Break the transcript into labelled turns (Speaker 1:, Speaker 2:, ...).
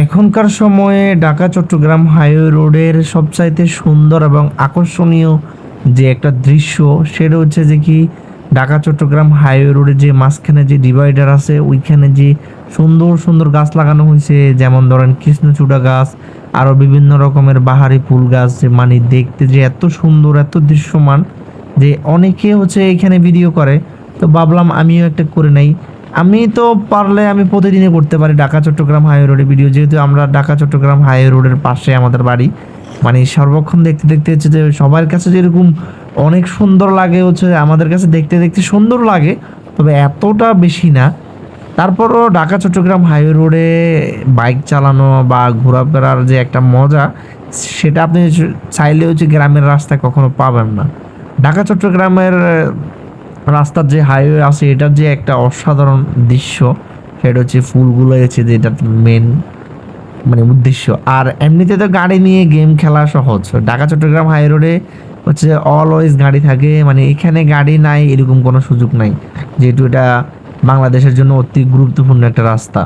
Speaker 1: এখনকার সময়ে ঢাকা, চট্টগ্রাম হাইওয়ে রোডের সবচাইতে সুন্দর এবং আকর্ষণীয় যে একটা দৃশ্য, সেটা হচ্ছে যে কি ঢাকা, চট্টগ্রাম হাইওয়ে রোডে যে মাঝখানে যে ডিভাইডার আছে, ওইখানে যে সুন্দর সুন্দর গাছ লাগানো হয়েছে, যেমন ধরেন কৃষ্ণচূড়া গাছ আরও বিভিন্ন রকমের বাহারি ফুল গাছ, যে মানে দেখতে যে এত সুন্দর, এত দৃশ্যমান যে অনেকে হচ্ছে এখানে ভিডিও করে। তো ভাবলাম আমিও একটা করে নেই। আমি তো পারলে আমি প্রতিদিনই করতে পারি ঢাকা, চট্টগ্রাম হাইওয়ে রোডে ভিডিও। যেহেতু আমরা ঢাকা, চট্টগ্রাম হাইওয়ে রোডের পাশে আমাদের বাড়ি মানে সর্বক্ষণ দেখতে দেখতে হচ্ছে যে সবার কাছে যেরকম অনেক সুন্দর লাগে হচ্ছে, আমাদের কাছে দেখতে দেখতে সুন্দর লাগে, তবে এতটা বেশি না। তারপরও ঢাকা, চট্টগ্রাম হাইওয়ে রোডে বাইক চালানো বা ঘোরাফেরার যে একটা মজা, সেটা আপনি চাইলে হচ্ছে গ্রামের রাস্তায় কখনো পাবেন না। ঢাকা, চট্টগ্রামের রাস্তার যে হাইওয়ে আছে, এটার যে একটা অসাধারণ দৃশ্য, সেটা হচ্ছে ফুলগুলো হচ্ছে যে এটা মেন মানে উদ্দেশ্য। আর এমনিতে তো গাড়ি নিয়ে গেম খেলা সহজ। ঢাকা, চট্টগ্রাম হাই রোডে হচ্ছে অলওয়েজ গাড়ি থাকে। মানে এখানে গাড়ি নাই, এরকম কোনো সুযোগ নাই। যেহেতু এটা বাংলাদেশের জন্য অতি গুরুত্বপূর্ণ একটা রাস্তা।